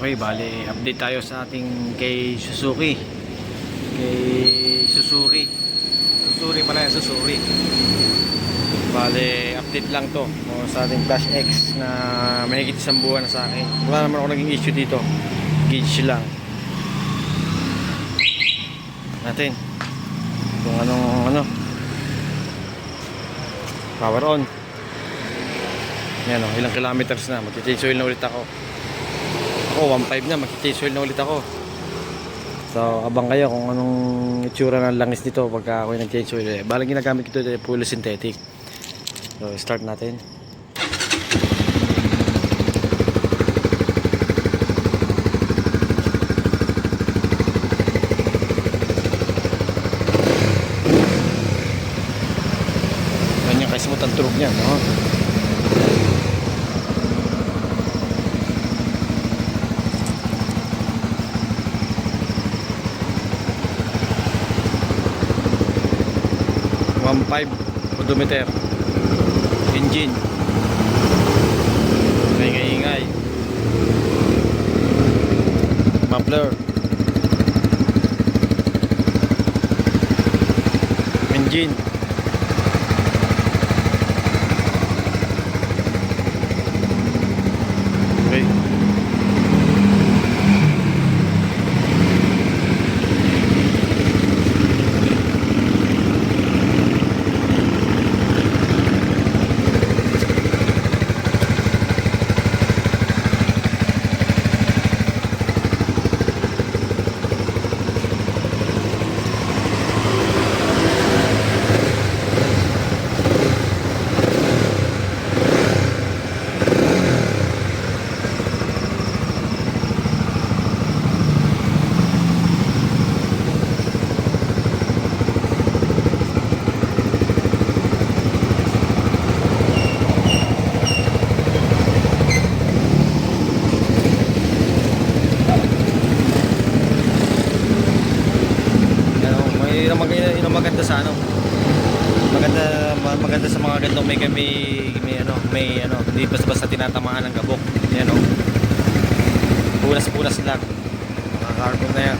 Okay, bali, update tayo sa ating kay Suzuki. Kay Susuri. Susuri pala yan, Susuri. Bali, update lang to o, sa ating Flash X na mahigit isang buwan sa akin. Wala naman ako naging issue dito. Gauge lang. Natin. Kung anong ano. Power on. Yan o, ilang kilometers na. Mag-change oil na ulit ako. Ako, 1.5 na. Mag-change oil na ulit ako. So, abang kayo kung anong itsura ng langis dito pagka ako nag-change oil. Eh, balang ginagamit ko ito, puro synthetic. So, start natin. Ganyan kasi mo ang turog niya, no? One five odometer. Engine. Ingay-ingay muffler. Engine okay ano, may yun ang mag- yun ang maganda sa ano. Maganda ma- maganda sa mga ganitong may may may ano, may ano, hindi basta-basta tinatamaan ng gabok. Yan oh. Punas-punas lang. Mga carbon na yan.